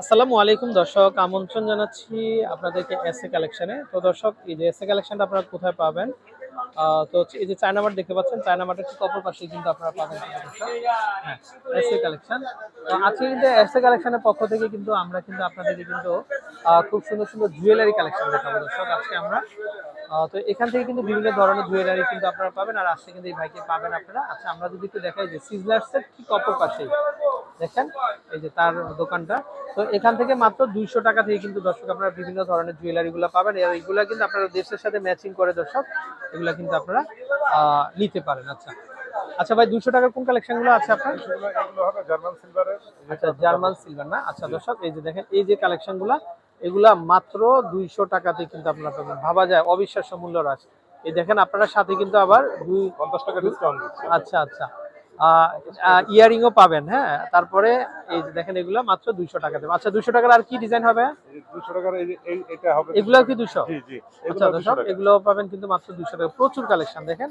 আসসালামু আলাইকুম দর্শক, আমন্ত্রণ জানাচ্ছি আপনাদেরকে এসএ কালেকশনে তো দর্শক, এই যে এসএ কালেকশনটা আপনারা কোথায় পাবেন? তো এই যে চায়না মার্ট দেখতে পাচ্ছেন, চায়না মার্টের ঠিক অপর পাশে কিন্তু আপনারা পাবেন হ্যাঁ এসএ কালেকশন তো আজকে কিন্তু এসএ কালেকশনের পক্ষ থেকে কিন্তু আমরা কিন্তু আপনাদেরকে কিন্তু খুব সুন্দর সুন্দর জুয়েলারি কালেকশন দেখাবো দর্শক আজকে আমরা। তো এখান থেকে কিন্তু বিভিন্ন ধরনের জুয়েলারি কিন্তু আপনারা পাবেন, আর আজকে কিন্তু এই ভাইকে পাবেন আপনারা। আচ্ছা আমরা যদি একটু দেখাই যে সিজলার্সের ঠিক অপর পাশেই। দেখেন এই যে তার দোকানটা। তো এখান থেকে মাত্র দুইশো টাকা থেকে কিন্তু দর্শক আপনারা বিভিন্ন ধরনের জুয়েলারি গুলো পাবেন। আর এইগুলা কিন্তু আপনারা দেশের সাথে ম্যাচিং করে দর্শক এগুলা কিন্তু আপনারা নিতে পারেন। আচ্ছা। আচ্ছা ভাই দুইশো টাকার কোন কালেকশনগুলো আছে আপনার? জার্মান সিলভারের আচ্ছা জার্মান সিলভার না? আচ্ছা দর্শক এই যে দেখেন এই যে কালেকশনগুলা এগুলা মাত্র দুইশো টাকাতে কিন্তু আপনারা পাবেন। ভাবা যায় অবিশ্বাস্য মূল্য রাশ এই দেখেন আপনারা সাথে কিন্তু আবার দুই পঞ্চাশ টাকা ডিসকাউন্ট আচ্ছা আচ্ছা। ইয়ারিংও পাবেন হ্যাঁ? তারপরে এই যে দেখেন এগুলো মাত্র দুইশো টাকা দেবে। আচ্ছা দুইশো টাকার আর কি ডিজাইন হবে? দুশো টাকার এই এটা হবে এগুলো কি দুশো জি জি আচ্ছা দর্শক এগুলো পাবেন কিন্তু মাত্র দুইশো টাকা। প্রচুর কালেকশন দেখেন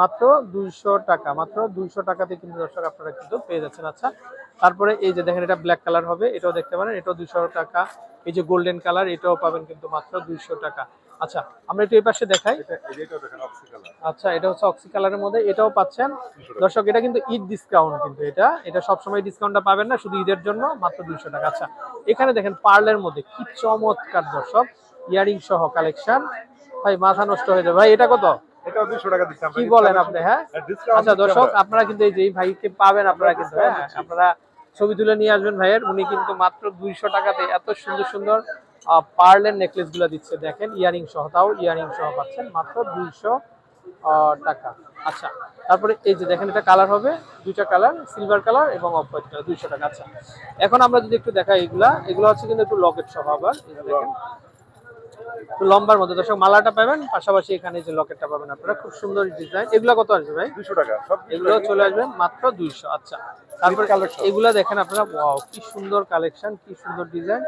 মাত্র দুইশো টাকা মাত্র দুইশো টাকাতে কিন্তু দর্শক আপনারা কিন্তু পেয়ে যাচ্ছেন। আচ্ছা তারপরে এই যে দেখেন এটা ব্ল্যাক কালার হবে এটাও দেখতে পারেন এটাও দুইশো টাকা। এই যে গোল্ডেন কালার এটাও পাবেন কিন্তু মাত্র দুইশো টাকা। আচ্ছা আমরা একটু এই পাশে দেখাই। এটা এটা দেখেন অক্সি কালার আচ্ছা এটা হচ্ছে অক্সি কালারের মধ্যে এটাও পাচ্ছেন। দর্শক এটা কিন্তু ঈদ ডিসকাউন্ট কিন্তু এটা। এটা সবসময় ডিসকাউন্টটা পাবেন না শুধু ঈদের জন্য মাত্র দুইশো টাকা। আচ্ছা এখানে দেখেন পার্লের মধ্যে কি চমৎকার দর্শক। ইয়ারিং সহ কালেকশন ভাই মাথা নষ্ট হয়ে যাবে। ভাই এটা কত? কি বলেন আপনি হ্যাঁ? আচ্ছা দর্শক আপনারা কিন্তু এই যে ভাইকে পাবেন আপনারা কিন্তু হ্যাঁ আপনারা ছবি তুলে নিয়ে আসবেন ভাইয়ের। উনি কিন্তু মাত্র দুইশো টাকাতে এত সুন্দর সুন্দর পার্লের নেকলেসগুলো দিচ্ছে দেখেন ইয়ারিং সহ তাও ইয়ারিং সহ পাচ্ছেন মাত্র দুইশো টাকা। আচ্ছা তারপরে এই যে দেখেন এটা কালার হবে দুইটা কালার সিলভার কালার এবং অফ হোয়াইট কালার দুইশো টাকা। আচ্ছা এখন আমরা যদি একটু দেখাই এগুলা এগুলো হচ্ছে কিন্তু একটু লকেট সহ আবার দেখেন। একটু লম্বার মধ্যে দর্শক মালাটা পাবেন পাশাপাশি এখানে যে লকেটটা পাবেন আপনারা খুব সুন্দর ডিজাইন। এগুলো কত আসবে ভাই? দুশো টাকা সব এগুলো চলে আসবে মাত্র দুইশো আচ্ছা। তারপর। এগুলা দেখেন আপনারা ওয়াও কি সুন্দর কালেকশন কি সুন্দর ডিজাইন।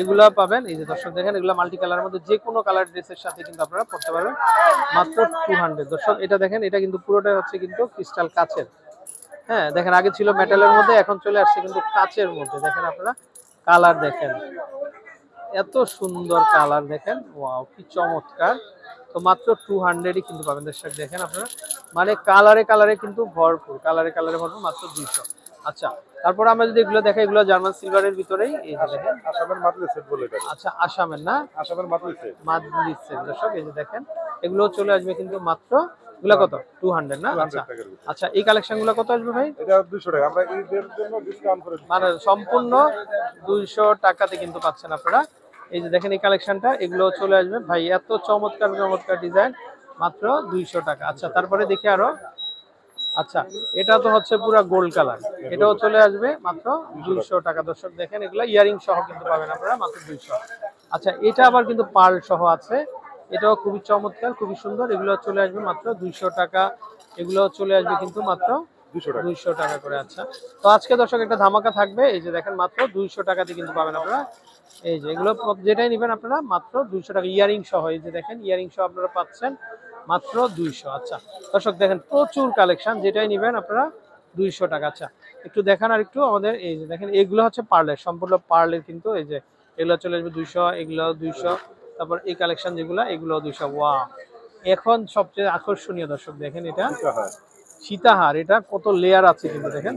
এগুলা পাবেন। এই যে দর্শক দেখেন, এগুলা মাল্টি কালারের মধ্যে যে কোনো কালার ড্রেসের সাথে কিন্তু আপনারা পড়তে পারবেন। মাত্র টু হান্ড্রেড দর্শক, এটা দেখেন, এটা কিন্তু পুরোটাই হচ্ছে কিন্তু ক্রিস্টাল কাচের। হ্যাঁ দেখেন, আগে ছিল মেটালের মধ্যে, এখন চলে আসছে কিন্তু কাচের মধ্যে। দেখেন আপনারা কালার দেখেন। এত সুন্দর কালার দেখেন। ওয়াও কি চমৎকার। তো মাত্র টু হান্ড্রেডই কিন্তু পাবেন। দর্শক দেখেন আপনারা। মানে কালারে কালারে কিন্তু ভরপুর। কালারে কালারে ভরপুর মাত্র দুইশো। আচ্ছা তারপর আমরা যদি এগুলো দেখাই এগুলো জার্মান সিলভারের ভিতরেই? এই যে দেখেন। আসামের মাদলি সেট বলে এটা। আচ্ছা আসামের না? আসামের মাদলি সেট মাদুরি সেট দর্শক এই যে দেখেন। এগুলো চলে আসবে কিন্তু মাত্র এগুলো কত? না? আচ্ছা আচ্ছা এই কত আসবে ভাই? এটা টাকা। আমরা ঈদের জন্য ডিসকাউন্ট করে মানে সম্পূর্ণ দুইশো টাকাতে কিন্তু পাচ্ছেন আপনারা। এই যে দেখেন এই কালেকশনটা এগুলো চলে আসবে। ভাই এত চমৎকার চমৎকার ডিজাইন মাত্র দুইশো টাকা। আচ্ছা তারপরে দেখি আরও। আচ্ছা এটা তো হচ্ছে পুরো গোল্ড কালার এটাও চলে আসবে মাত্র দুইশো টাকা। দর্শক দেখেন এগুলো ইয়ারিং সহ কিন্তু পাবেন আপনারা মাত্র দুইশো। আচ্ছা এটা আবার কিন্তু পার্ল সহ আছে। এটাও খুবই চমৎকার খুবই সুন্দর। এগুলো চলে আসবে মাত্র দুইশো টাকা। এগুলো চলে আসবে কিন্তু মাত্র দুইশো টাকা। করে আচ্ছা। তো আজকে দর্শক একটা ধামাকা থাকবে। এই যে দেখেন মাত্র দুইশো টাকাতে কিন্তু পাবেন আপনারা। এই যে এগুলো যেটাই নেবেন আপনারা মাত্র দুইশো টাকা। ইয়ারিং সহ এই যে দেখেন ইয়ারিং সহ আপনারা পাচ্ছেন। মাত্র দুইশো। আচ্ছা দর্শক দেখেন প্রচুর কালেকশন যেটাই নেবেন আপনারা দুইশো টাকা। আচ্ছা একটু দেখান আর একটু আমাদের এই যে দেখেন এগুলো হচ্ছে পার্লের সম্পূর্ণ পার্লের কিন্তু এই যে এগুলো চলে আসবে দুইশো এগুলো দুইশো। তারপর এই কালেকশন যেগুলো এগুলো দুইশো। ওয়া এখন সবচেয়ে আকর্ষণীয় দর্শক দেখেন এটা। সীতাহার। এটা কত লেয়ার আছে কিন্তু দেখেন।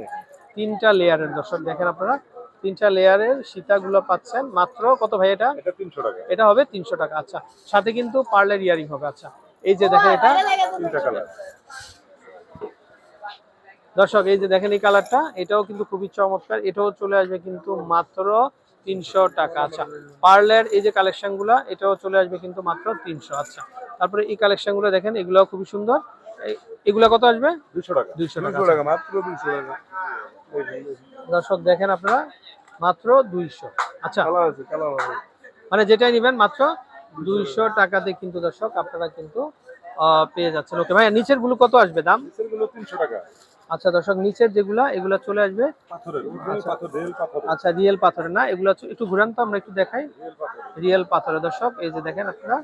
তিনটা লেয়ারের দর্শক দেখেন আপনারা তিনটা লেয়ারের সীতাগুলো পাচ্ছেন। মাত্র কত ভাই এটা? এটা তিনশো টাকা। এটা হবে তিনশো টাকা। আচ্ছা সাথে কিন্তু পার্লের ইয়ারিং হবে। আচ্ছা এই যে দেখেন এটা তিনটা কালার দর্শক এই যে দেখেন এই কালারটা এটাও কিন্তু খুবই চমৎকার। এটাও চলে আসবে কিন্তু মাত্র তিনশো টাকা। আচ্ছা পার্লের এই যে কালেকশনগুলা এটাও চলে আসবে কিন্তু মাত্র তিনশো। আচ্ছা তারপরে এই কালেকশনগুলো দেখেন এগুলো খুবই সুন্দর। এই- এগুলো কত আসবে? দুশো টাকা। 200 টাকা। দুশো টাকা মাত্র দুশো টাকা। দর্শক দেখেন আপনারা মাত্র দুইশো। আচ্ছা মানে যেটাই নেবেন মাত্র দুইশো টাকাতে কিন্তু দর্শক আপনারা কিন্তু পেয়ে যাচ্ছেন। ওকে ভাই নিচেরগুলো কত আসবে দাম? গুলো তিনশো টাকা। আচ্ছা দর্শক নিচের যেগুলা এগুলা চলে আসবে? আচ্ছা। রিয়েল পাথরের না এগুলো একটু ঘুরান তো আমরা একটু দেখাই। রিয়েল পাথরের দর্শক এই যে দেখেন আপনারা।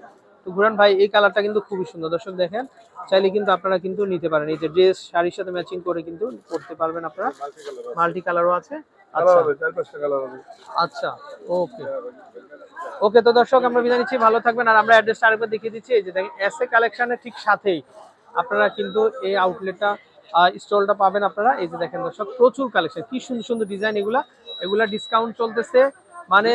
তো ঘুরান ভাই এই কালারটা কিন্তু খুবই সুন্দর। দর্শক দেখেন চাইলে কিন্তু আপনারা কিন্তু নিতে পারেন। এই যে ড্রেস শাড়ির সাথে ম্যাচিং করে কিন্তু করতে পারবেন আপনারা। মাল্টি কালার মাল্টি কালারও আছে। আচ্ছা। আচ্ছা ওকে। ওকে তো দর্শক আমরা বিদায় নিচ্ছি ভালো থাকবেন। আর আমরা অ্যাড্রেসটা আরেকবার দেখিয়ে দিচ্ছি এই যে দেখেন এস এ কালেকশনের ঠিক সাথেই আপনারা কিন্তু এই আউটলেটটা স্টলটা পাবেন আপনারা। এই যে দেখেন দর্শক প্রচুর কালেকশন কি সুন্দর সুন্দর ডিজাইন এগুলা। এগুলা ডিসকাউন্ট চলতেছে। মানে।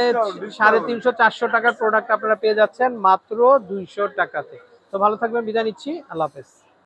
সাড়ে তিনশো চারশো টাকার প্রোডাক্ট আপনারা পেয়ে যাচ্ছেন মাত্র দুইশো টাকাতে। তো ভালো থাকবেন বিদায় নিচ্ছি। আল্লাহ হাফেজ।